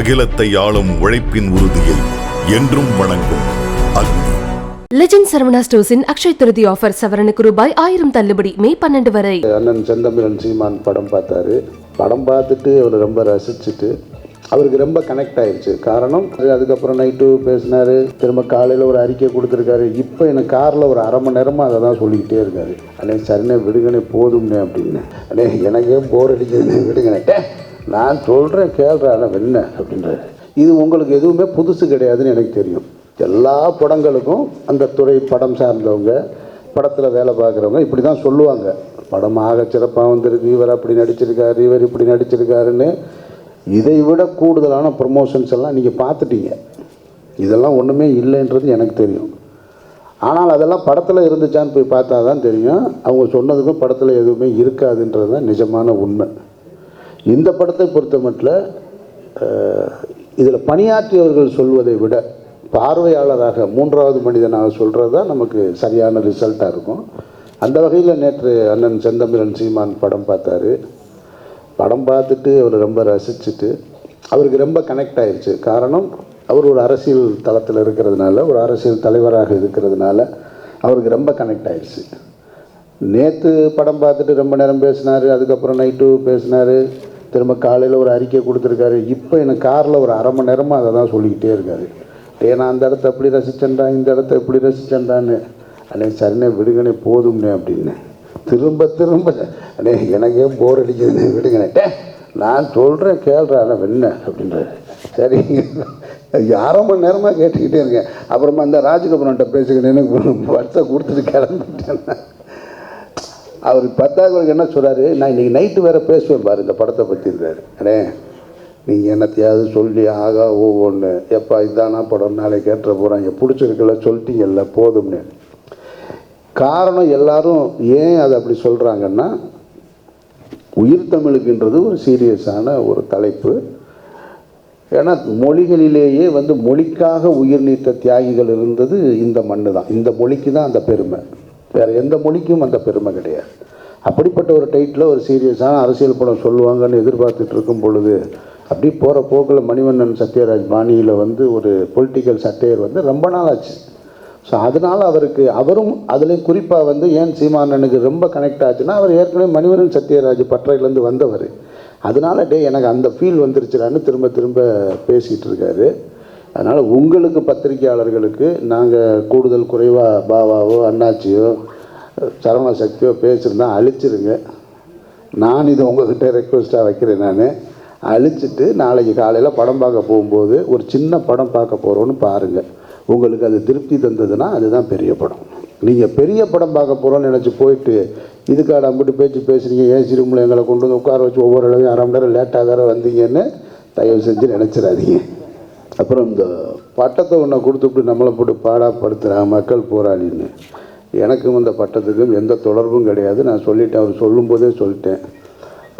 அகிலத்தை ஆளும் உழைப்பின் உறுதியை என்றும் வணங்கும் அக்னி. லெஜண்ட் சரவணா ஸ்டோர்ஸின் அக்ஷய் திருதி ஆஃபர் சவரனுக்கு ரூபாய் ஆயிரம் தள்ளுபடி மே பன்னெண்டு வரை. அண்ணன் செந்தமிழன் சீமான் படம் பார்த்தாரு. படம் பார்த்துட்டு அவர் ரொம்ப ரசிச்சுட்டு அவருக்கு ரொம்ப கனெக்ட் ஆயிடுச்சு காரணம் அது அதுக்கப்புறம் நைட்டு பேசினாரு. திரும்ப காலையில் ஒரு அறிக்கை கொடுத்துருக்காரு. இப்போ எனக்கு காரில் ஒரு அரை மணி நேரமாக அதை தான் சொல்லிக்கிட்டே இருக்காரு. அண்ணே சரிண்ணே விடுங்கண்ணே போதும்னே அப்படின்னு. அண்ணே எனக்கே போர் அடிக்குதுண்ணே விடுங்கண்ணே. "டே, நான் சொல்கிறேன் கேள்றா என்ன அப்படின்றாரு. இது உங்களுக்கு எதுவுமே புதுசு கிடையாதுன்னு எனக்கு தெரியும். எல்லா படங்களுக்கும் அந்த துறை படம் சார்ந்தவங்க படத்தில் வேலை பார்க்குறவங்க இப்படி தான் சொல்லுவாங்க. படம் ஆக சிறப்பாக வந்திருக்கு இவர் அப்படி நடிச்சிருக்காரு இவர் இப்படி நடிச்சிருக்காருன்னு. இதை விட கூடுதலான ப்ரமோஷன்ஸ் எல்லாம் நீங்கள் பார்த்துட்டீங்க. இதெல்லாம் ஒன்றுமே இல்லைன்றது எனக்கு தெரியும். ஆனால் அதெல்லாம் படத்தில் இருந்துச்சான்னு போய் பார்த்தா தான் தெரியும். அவங்க சொன்னதுக்கும் படத்தில் எதுவுமே இருக்காதுன்றது தான் நிஜமான உண்மை. இந்த படத்தை பொறுத்த மட்டும் இதில் பணியாற்றியவர்கள் சொல்வதை விட பார்வையாளராக மூன்றாவது மனிதனாக சொல்கிறது தான் நமக்கு சரியான ரிசல்ட்டாக இருக்கும். அந்த வகையில் நேற்று அண்ணன் செந்தமிழன் சீமான் படம் பார்த்தாரு. படம் பார்த்துட்டு அவர் ரொம்ப ரசிச்சுட்டு அவருக்கு ரொம்ப கனெக்ட் ஆயிடுச்சு காரணம் அவர் ஒரு அரசியல் தளத்தில் இருக்கிறதுனால ஒரு அரசியல் தலைவராக இருக்கிறதுனால அவருக்கு ரொம்ப கனெக்ட் ஆயிடுச்சு நேற்று படம் பார்த்துட்டு ரொம்ப நேரம் பேசினார் அதுக்கப்புறம் நைட்டு பேசினார் திரும்ப காலையில் ஒரு அறிக்கை கொடுத்துருக்காரு. இப்போ எனக்கு காரில் ஒரு அரை மணி நேரமாக அதை தான் சொல்லிக்கிட்டே இருக்காரு. டே நான் அந்த இடத்த அப்படி ரசிச்சேன்டா இந்த இடத்த இப்படி ரசிச்சேன்டான்னு. அண்ணே சரிண்ணே விடுங்கண்ணே போதும்னே அப்படின்னு. திரும்ப திரும்ப அண்ணே எனக்கே போர் அடிக்குதுண்ணே விடுங்கண்ணே. நான் சொல்கிறேன் கேள்றா அண்ணா என்ன அப்படின்றாரு. சரிங்க அரை மணி நேரமாக கேட்டுக்கிட்டே இருக்கேன். அப்புறமா அந்த ராஜகபுரன்ட்ட பேசுகிறேன்னு வருஷம் கொடுத்துட்டு கிளம்பிட்டேன். அவர் பத்தாவதுக்கு என்ன சொல்கிறாரு நான் இன்றைக்கி நைட்டு வேறு பேசுவேன் பாரு இந்த படத்தை பற்றிருக்காரு அண்ணே நீங்கள் என்னத்தையாவது சொல்லி ஆகா ஒவ்வொன்று எப்பா இதானா படம்? நாளைக்கு கேட்டுற போகிறாங்க பிடிச்சிருக்கல சொல்லிட்டீங்கல்ல போதும்னு. காரணம் எல்லாரும் ஏன் அதை அப்படி சொல்கிறாங்கன்னா உயிர் தமிழுக்குன்றது ஒரு சீரியஸான ஒரு தலைப்பு. ஏன்னா மொழிகளிலேயே வந்து மொழிக்காக உயிர் நீத்த தியாகிகள் இருந்தது இந்த மண்ணு தான் இந்த மொழிக்கு தான் அந்த பெருமை. வேறு எந்த மொழிக்கும் அந்த பெருமை கிடையாது. அப்படிப்பட்ட ஒரு டைட்டில் ஒரு சீரியஸான அரசியல் படம் சொல்லுவாங்கன்னு எதிர்பார்த்துட்டு இருக்கும் பொழுது அப்படி போகிற போக்கில் மணிவண்ணன் சத்யராஜ் பாணியில் வந்து ஒரு பொலிட்டிக்கல் சட்டையர் வந்து ரொம்ப நாள் ஆச்சு ஸோ அதனால் அவருக்கு அவரும் அதுலேயும் குறிப்பாக வந்து ஏன் சீமானனுக்கு ரொம்ப கனெக்ட் ஆச்சுன்னா அவர் ஏற்கனவே மணிவரன் சத்யராஜ் பற்றையிலேருந்து வந்தவர். அதனால டே எனக்கு அந்த ஃபீல் வந்துருச்சுடான்னு திரும்ப திரும்ப பேசிகிட்டு இருக்காரு. அதனால் உங்களுக்கு பத்திரிகையாளர்களுக்கு நாங்கள் கூடுதல் குறைவாக பாவாவோ அண்ணாச்சியோ சரவண சக்தியோ பேசியிருந்தா அழிச்சிருங்க. நான் இது உங்ககிட்ட ரெக்வஸ்ட்டாக வைக்கிறேன் நான். அழிச்சிட்டு நாளைக்கு காலையில் படம் பார்க்க போகும்போது ஒரு சின்ன படம் பார்க்க போகிறோன்னு பாருங்கள் உங்களுக்கு அது திருப்தி தந்ததுன்னா அதுதான் பெரிய படம். நீங்கள் பெரிய படம் பார்க்க போகிறோன்னு நினச்சி போயிட்டு இதுக்காக அம்பிட்டு பேச்சு பேசுகிறீங்க ஏசி ரூமில் எங்களை கொண்டு வந்து உட்கார வச்சு ஒவ்வொரு அளவையும் அரை மணி நேரம் லேட்டாக வேறு வந்தீங்கன்னு தயவு செஞ்சு நினச்சிடாதீங்க. அப்புறம் இந்த பட்டத்தை ஒன்றை கொடுத்துட்டு நம்மளை போட்டு பாடாப்படுத்துகிறாங்க மக்கள் போராளின்னு. எனக்கும் அந்த பட்டத்துக்கும் எந்த தொடர்பும் கிடையாது. நான் சொல்லிட்டேன் அவர் சொல்லும்போதே சொல்லிட்டேன்.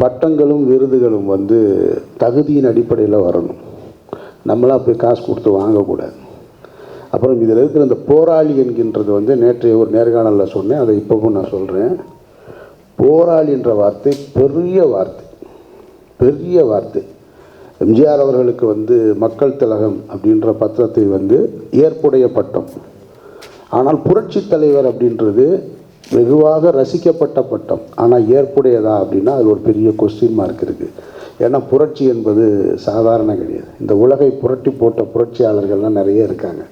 பட்டங்களும் விருதுகளும் வந்து தகுதியின் அடிப்படையில் வரணும். நம்மளாக போய் காசு கொடுத்து வாங்கக்கூடாது. அப்புறம் இதில் இருக்கிற இந்த போராளி என்கின்றது வந்து நேற்றைய ஒரு நேர்காணலில் சொன்னேன். அதை இப்போவும் நான் சொல்கிறேன் போராளின்ற வார்த்தை பெரிய வார்த்தை. பெரிய வார்த்தை. எம்ஜிஆர் அவர்களுக்கு வந்து மக்கள் திலகம் அப்படின்ற பத்திரத்தை வந்து ஏற்புடைய பட்டம். ஆனால் புரட்சி தலைவர் அப்படின்றது வெகுவாக ரசிக்கப்பட்ட பட்டம். ஆனால் ஏற்புடையதா அப்படின்னா அது ஒரு பெரிய கொஸ்டின் மார்க் இருக்குது ஏன்னா புரட்சி என்பது சாதாரண கிடையாது. இந்த உலகை புரட்டி போட்ட புரட்சியாளர்கள்லாம் நிறைய இருக்காங்க.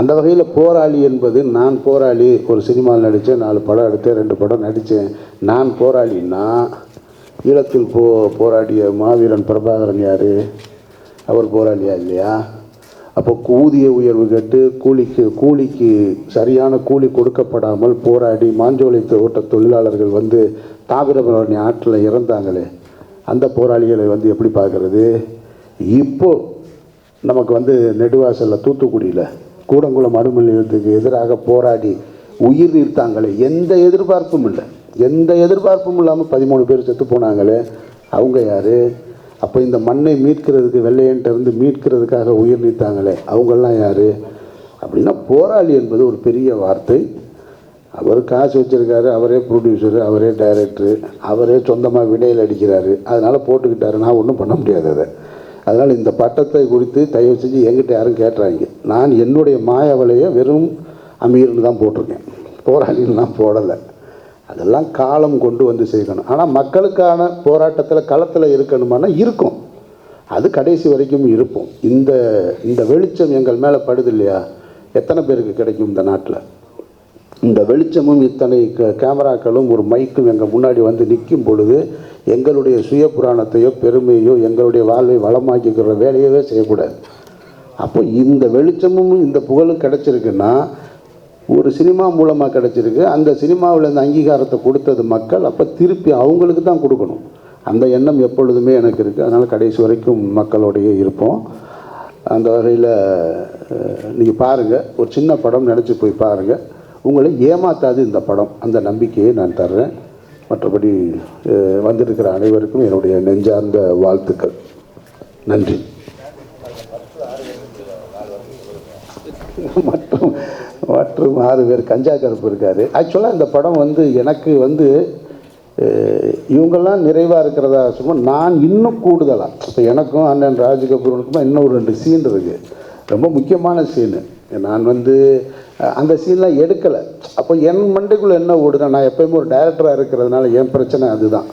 அந்த வகையில் போராளி என்பது நான் போராளி ஒரு சினிமாவில் நடித்தேன் நாலு படம் எடுத்தேன் ரெண்டு படம் நடித்தேன் நான் போராளின்னா ஈழத்தில் போ போராடிய மாவீரன் பிரபாகரன் யார்? அவர் போராளியா இல்லையா? அப்போ ஊதிய உயர்வு கேட்டு கூலிக்கு கூலிக்கு சரியான கூலி கொடுக்கப்படாமல் போராடி மாஞ்சோலை ஓட்ட தொழிலாளர்கள் வந்து தாமிரபரணி ஆற்றில் இறந்தாங்களே அந்த போராளிகளை வந்து எப்படி பார்க்குறது? இப்போ நமக்கு வந்து நெடுவாசலில் தூத்துக்குடியில் கூடங்குளம் அணுமின் எதிராக போராடி உயிர் நீர்த்தாங்களே எந்த எதிர்பார்ப்பும் இல்லை. எந்த எதிர்பார்ப்பும் இல்லாமல் பதிமூணு பேர் செத்து போனாங்களே அவங்க யார்? அப்போ இந்த மண்ணை மீட்கிறதுக்கு வெள்ளையன்ட்ட இருந்து மீட்கிறதுக்காக உயிர் நீத்தாங்களே அவங்கெல்லாம் யார்? அப்படின்னா போராளி என்பது ஒரு பெரிய வார்த்தை. அவர் காசு வச்சுருக்காரு அவரே ப்ரொடியூசரு அவரே டைரக்டரு அவரே சொந்தமாக வினையில் அடிக்கிறாரு. அதனால் போட்டுக்கிட்டாரு. நான் ஒன்றும் பண்ண முடியாது அதை. அதனால் இந்த பட்டத்தை குறித்து தயவு செஞ்சு எங்கிட்ட யாரும் கேட்டுறாங்க. நான் என்னுடைய மாயவலையை வெறும் அமீர்னு தான் போட்டிருக்கேன். போராளின்லாம் போடலை. அதெல்லாம் காலம் கொண்டு வந்து செய்யணும் ஆனால் மக்களுக்கான போராட்டத்தில் களத்தில் இருக்கணுமானா இருக்கும். அது கடைசி வரைக்கும் இருப்போம். இந்த இந்த வெளிச்சம் எங்கள் மேலே படுது இல்லையா எத்தனை பேருக்கு கிடைக்கும் இந்த நாட்டில்? இந்த வெளிச்சமும் இத்தனை கேமராக்களும் ஒரு மைக்கும் எங்கள் முன்னாடி வந்து நிற்கும் பொழுது எங்களுடைய சுய புராணத்தையோ பெருமையோ எங்களுடைய வாழ்வை வளமாக்கிக்கிற வேலையவே செய்யக்கூடாது. அப்போ இந்த வெளிச்சமும் இந்த புகழும் கிடச்சிருக்குன்னா ஒரு சினிமா மூலமாக கிடச்சிருக்கு. அந்த சினிமாவில் இந்த அங்கீகாரத்தை கொடுத்தது மக்கள். அப்போ திருப்பி அவங்களுக்கு தான் கொடுக்கணும். அந்த எண்ணம் எப்பொழுதுமே எனக்கு இருக்குது அதனால் கடைசி வரைக்கும் மக்களோடையே இருப்போம். அந்த வகையில் நீங்கள் பாருங்கள் ஒரு சின்ன படம் நினச்சி போய் பாருங்கள் உங்களை ஏமாத்தாது இந்த படம். அந்த நம்பிக்கையை நான் தர்றேன். மற்றபடி வந்திருக்கிற அனைவருக்கும் என்னுடைய நெஞ்சார்ந்த வாழ்த்துக்கள். நன்றி. மற்றும் மற்றும் ஆறு பேர் கஞ்சா கருப்பு இருக்கார். ஆக்சுவலாக இந்த படம் வந்து எனக்கு வந்து இவங்கெல்லாம் நிறைவாக இருக்கிறதா சும்மா நான் இன்னும் கூடுதலாக இப்போ எனக்கும் அண்ணன் ராஜகபூரனுக்குமா இன்னும் ஒரு ரெண்டு சீன் இருக்குது ரொம்ப முக்கியமான சீனு நான் வந்து அந்த சீன்லாம் எடுக்கலை. அப்போ என் மண்டைக்குள்ளே என்ன ஓடுனா நான் எப்பயுமே ஒரு டைரக்டராக இருக்கிறதுனால என் பிரச்சனை அதுதான்.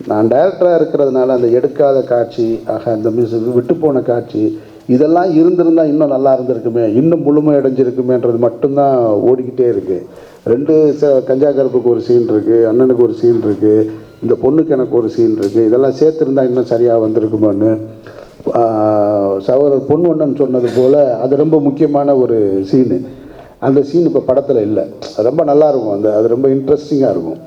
நான் டைரக்டராக இருக்கிறதுனால அந்த எடுக்காத காட்சி ஆக அந்த மிஸ் விட்டு போன காட்சி இதெல்லாம் இருந்திருந்தால் இன்னும் நல்லா இருந்திருக்குமே இன்னும் முழுமை அடைஞ்சிருக்குமேன்றது மட்டும்தான் ஓடிக்கிட்டே இருக்குது ரெண்டு ச கஞ்சா கருப்புக்கு ஒரு சீன் இருக்குது அண்ணனுக்கு ஒரு சீன் இருக்குது இந்த பொண்ணுக்கு எனக்கு ஒரு சீன் இருக்குது இதெல்லாம் சேர்த்துருந்தா இன்னும் சரியாக வந்திருக்குமான்னு சகோதரர் பொண்ணு ஒன்றுன்னு சொன்னது போல் அது ரொம்ப முக்கியமான ஒரு சீனு அந்த சீன் இப்போ படத்தில் இல்லை. ரொம்ப நல்லாயிருக்கும் அந்த அது ரொம்ப இன்ட்ரெஸ்டிங்காக இருக்கும்.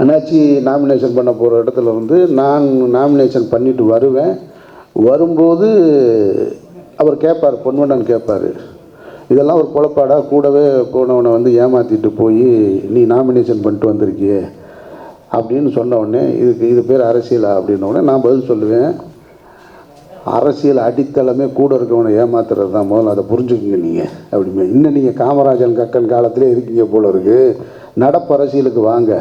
அண்ணாச்சி நாமினேஷன் பண்ண போகிற இடத்துல வந்து நான் நாமினேஷன் பண்ணிட்டு வருவேன். வரும்போது அவர் கேட்பார் பொன்வண்ணன் கேட்பார் இதெல்லாம் ஒரு குழப்பாடா? கூடவே போனவனை வந்து ஏமாற்றிட்டு போய் நீ நாமினேஷன் பண்ணிட்டு வந்திருக்கியே அப்படின்னு சொன்ன உடனே இதுக்கு இது பேர் அரசியலா? அப்படின்ன உடனே நான் பதில் சொல்லுவேன். அரசியல் அடித்தளமே கூட இருக்கவனை ஏமாத்துறது தான். முதல்ல அதை புரிஞ்சுக்குங்க நீங்கள் அப்படிமே இன்னும் நீங்கள் காமராஜன் கக்கன் காலத்திலே இருக்கீங்க போல இருக்குது நடப்பு அரசியலுக்கு வாங்க.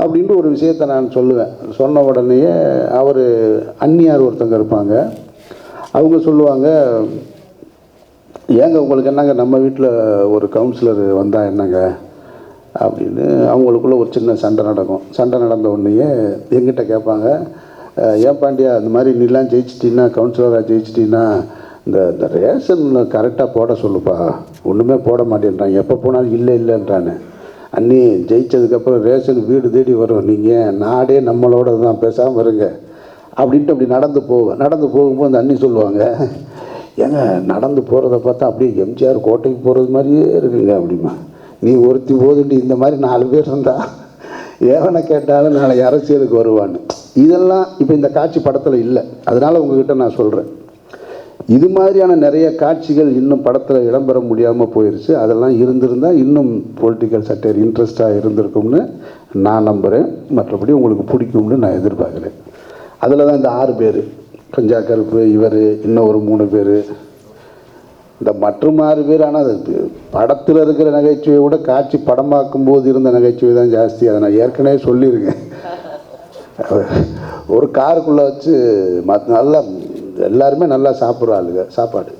அப்படின்ட்டு ஒரு விஷயத்தை நான் சொல்லுவேன். சொன்ன உடனேயே அவர் அந்நியார் ஒருத்தங்க இருப்பாங்க. அவங்க சொல்லுவாங்க ஏங்க உங்களுக்கு என்னங்க நம்ம வீட்டில் ஒரு கவுன்சிலர் வந்தால் என்னங்க? அப்படின்னு. அவங்களுக்குள்ள ஒரு சின்ன சண்டை நடக்கும். சண்டை நடந்த உடனேயே எங்கிட்ட கேட்பாங்க ஏன் பாண்டியா இந்த மாதிரி நீலாம் ஜெயிச்சிட்டின்னா கவுன்சிலராக ஜெயிச்சிட்டின்னா இந்த இந்த ரேஷன் கரெக்டாக போட சொல்லுப்பா. ஒன்றுமே போட மாட்டேன்றான். எப்போ போனாலும் இல்லை இல்லைன்றானே. அண்ணி ஜெயிச்சதுக்கப்புறம் ரேஷன் வீடு தேடி வரும் நீங்கள் நாடே நம்மளோட தான் பேசாமல் வருங்க அப்படின்ட்டு அப்படி நடந்து போவேன் நடந்து போகும்போது அந்த அண்ணி சொல்லுவாங்க ஏங்க நடந்து போகிறத பார்த்தா அப்படியே எம்ஜிஆர் கோட்டைக்கு போகிறது மாதிரியே இருக்குங்க அப்படிமா. நீ ஒருத்தி போதுண்டி இந்த மாதிரி நாலு பேர் இருந்தா ஏவனை கேட்டாலும் நாளை அரசியலுக்கு வருவான்னு. இதெல்லாம் இப்போ இந்த காட்சி படத்தில் இல்லை. அதனால் உங்ககிட்ட நான் சொல்கிறேன் இது மாதிரியான நிறைய காட்சிகள் இன்னும் படத்தில் இடம்பெற முடியாமல் போயிடுச்சு அதெல்லாம் இருந்திருந்தால் இன்னும் பொலிட்டிக்கல் சட்டையர் இன்ட்ரெஸ்டாக இருந்திருக்கும்னு நான் நம்புகிறேன் மற்றபடி உங்களுக்கு பிடிக்கும்னு நான் எதிர்பார்க்குறேன். அதில் தான் இந்த ஆறு பேர். கொஞ்சா கருப்பு இவர் இன்னும் ஒரு மூணு பேர். இந்த மற்றும் ஆறு பேர் ஆனால் அது படத்தில் இருக்கிற நகைச்சுவையை விட காட்சி படம் பார்க்கும்போது இருந்த நகைச்சுவை தான் ஜாஸ்தி. அதை நான் ஏற்கனவே சொல்லியிருக்கேன். ஒரு காருக்குள்ளே வச்சு மற்ற நல்லா எல்லாருமே நல்லா சாப்பிட்ற ஆளுங்க சாப்பாடு.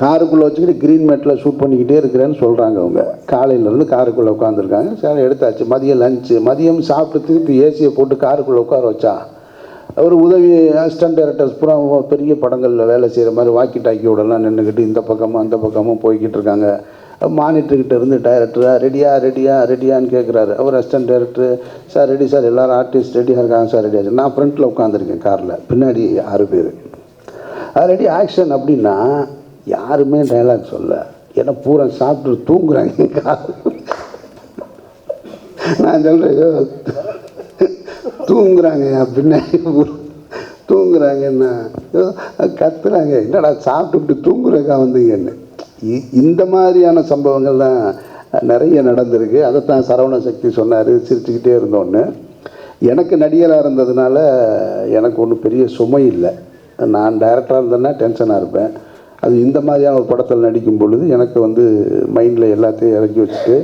காருக்குள்ளே வச்சுக்கிட்டு க்ரீன் மேட்டில் ஷூட் பண்ணிக்கிட்டே இருக்கிறேன்னு சொல்கிறாங்க அவங்க. காலையிலேருந்து காருக்குள்ளே உட்காந்துருக்காங்க சரி எடுத்தாச்சு. மதியம் லஞ்சு மதியம் சாப்பிட்டு திருப்பி ஏசியை போட்டு காருக்குள்ளே உட்கார வச்சா அவர் உதவி அசிஸ்டன்ட் டைரக்டர்ஸ் பூரா பெரிய படங்களில் வேலை செய்கிற மாதிரி வாக்கி டாக்கியோடலாம் நின்றுக்கிட்டு இந்த பக்கமும் அந்த பக்கமும் போய்கிட்டு இருக்காங்க. மானிட்டர்கிட்ட இருந்து டைரக்டராக ரெடியா ரெடியா ரெடியான்னு கேட்குறாரு அவர் assistant director sir ready sir. எல்லாரும் ஆர்டிஸ்ட் ரெடியாக இருக்காங்க சார். ரெடியாக நான் ஃப்ரண்ட்டில் உட்காந்துருக்கேன் காரில். பின்னாடி ஆறு பேர். ரெடி ஆக்ஷன் அப்படின்னா யாருமே டைலாக் சொல்ல. ஏன்னா பூரா சாப்பிட்டு தூங்குறாங்க கார் நான் சொல்கிறேன் தூங்குறாங்க பின்னாடி தூங்குறாங்கன்னா. கத்துறாங்க. என்னடா சாப்பிட்டுட்டு தூங்குறக்கா வந்தீங்கன்னு. இந்த மாதிரியான சம்பவங்கள்லாம் நிறைய நடந்திருக்கு. அதைத்தான் சரவண சக்தி சொன்னார் சிரிச்சுக்கிட்டே இருந்தோன்னு. எனக்கு நடிகராக இருந்ததுனால எனக்கு ஒன்றும் பெரிய சுமை இல்லை. நான் டைரக்டராக இருந்தேன்னா டென்ஷனாக இருப்பேன். அது இந்த மாதிரியான ஒரு படத்தில் நடிக்கும் பொழுது எனக்கு வந்து மைண்டில் எல்லாத்தையும் இறக்கி வச்சுட்டு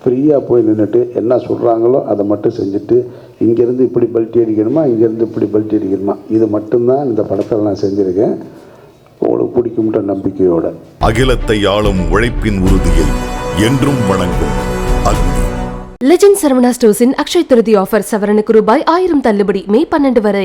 ஃப்ரீயாக போய் நின்றுட்டு என்ன சொல்கிறாங்களோ அதை மட்டும் செஞ்சுட்டு இங்கேருந்து இப்படி பல்ட்டி அடிக்கணுமா இங்கேருந்து இப்படி பல்ட்டி அடிக்கணுமா இது மட்டும்தான் இந்த படத்தில் நான் செஞ்சுருக்கேன். உங்களுக்கு பிடிக்கும்ன்ற நம்பிக்கையோட. அகிலத்தை ஆளும் உழைப்பின் உறுதியை என்றும் வணங்கும் அக்னி. லெஜண்ட் சரவணா ஸ்டோர்ஸின் அக்ஷய் திருதி ஆஃபர் சவரனுக்கு ரூபாய் ஆயிரம் தள்ளுபடி மே பன்னெண்டு வரை.